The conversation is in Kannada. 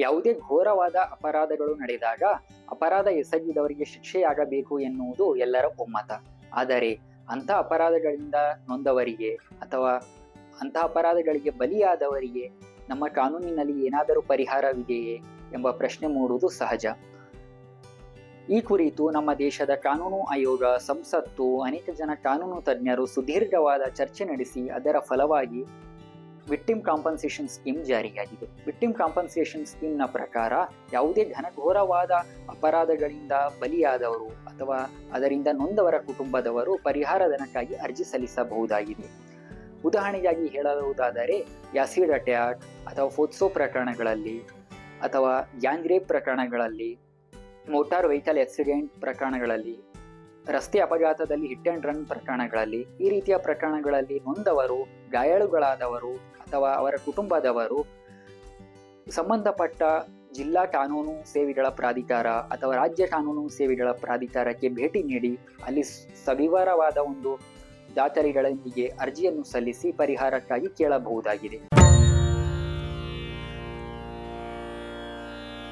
ಯಾವುದೇ ಘೋರವಾದ ಅಪರಾಧಗಳು ನಡೆದಾಗ ಅಪರಾಧ ಎಸಗಿದವರಿಗೆ ಶಿಕ್ಷೆಯಾಗಬೇಕು ಎನ್ನುವುದು ಎಲ್ಲರ ಒಮ್ಮತ. ಆದರೆ ಅಂಥ ಅಪರಾಧಗಳಿಂದ ನೊಂದವರಿಗೆ ಅಥವಾ ಅಂಥ ಅಪರಾಧಗಳಿಗೆ ಬಲಿಯಾದವರಿಗೆ ನಮ್ಮ ಕಾನೂನಿನಲ್ಲಿ ಏನಾದರೂ ಪರಿಹಾರವಿದೆಯೇ ಎಂಬ ಪ್ರಶ್ನೆ ಮೂಡುವುದು ಸಹಜ. ಈ ಕುರಿತು ನಮ್ಮ ದೇಶದ ಕಾನೂನು ಆಯೋಗ, ಸಂಸತ್ತು, ಅನೇಕ ಜನ ಕಾನೂನು ತಜ್ಞರು ಸುದೀರ್ಘವಾದ ಚರ್ಚೆ ನಡೆಸಿ ಅದರ ಫಲವಾಗಿ ವಿಕ್ಟಿಮ್ ಕಾಂಪನ್ಸೇಷನ್ ಸ್ಕೀಮ್ ಜಾರಿಯಾಗಿದೆ. ವಿಕ್ಟಿಮ್ ಕಾಂಪನ್ಸೇಷನ್ ಸ್ಕೀಮ್ನ ಪ್ರಕಾರ ಯಾವುದೇ ಘನಘೋರವಾದ ಅಪರಾಧಗಳಿಂದ ಬಲಿಯಾದವರು ಅಥವಾ ಅದರಿಂದ ನೊಂದವರ ಕುಟುಂಬದವರು ಪರಿಹಾರ ಧನಕ್ಕಾಗಿ ಅರ್ಜಿ ಸಲ್ಲಿಸಬಹುದಾಗಿದೆ. ಉದಾಹರಣೆಗಾಗಿ ಹೇಳುವುದಾದರೆ ಯಾಸಿಡ್ ಅಟ್ಯಾಕ್ ಅಥವಾ ಫೋತ್ಸೋ ಪ್ರಕರಣಗಳಲ್ಲಿ ಅಥವಾ ಗ್ಯಾಂಗ್ರೇಪ್ ಪ್ರಕರಣಗಳಲ್ಲಿ, ಮೋಟಾರ್ ವೆಹಿಕಲ್ ಆಕ್ಸಿಡೆಂಟ್ ಪ್ರಕರಣಗಳಲ್ಲಿ ರಸ್ತೆ ಅಪಘಾತದಲ್ಲಿ ಹಿಟ್ ಅಂಡ್ ರನ್ ಪ್ರಕರಣಗಳಲ್ಲಿ, ಈ ರೀತಿಯ ಪ್ರಕರಣಗಳಲ್ಲಿ ನೊಂದವರು, ಗಾಯಾಳುಗಳಾದವರು ಅಥವಾ ಅವರ ಕುಟುಂಬದವರು ಸಂಬಂಧಪಟ್ಟ ಜಿಲ್ಲಾ ಕಾನೂನು ಸೇವೆಗಳ ಪ್ರಾಧಿಕಾರ ಅಥವಾ ರಾಜ್ಯ ಕಾನೂನು ಸೇವೆಗಳ ಪ್ರಾಧಿಕಾರಕ್ಕೆ ಭೇಟಿ ನೀಡಿ, ಅಲ್ಲಿ ಸವಿವರವಾದ ಒಂದು ದಾಖಲೆಗಳೊಂದಿಗೆ ಅರ್ಜಿಯನ್ನು ಸಲ್ಲಿಸಿ ಪರಿಹಾರಕ್ಕಾಗಿ ಕೇಳಬಹುದಾಗಿದೆ.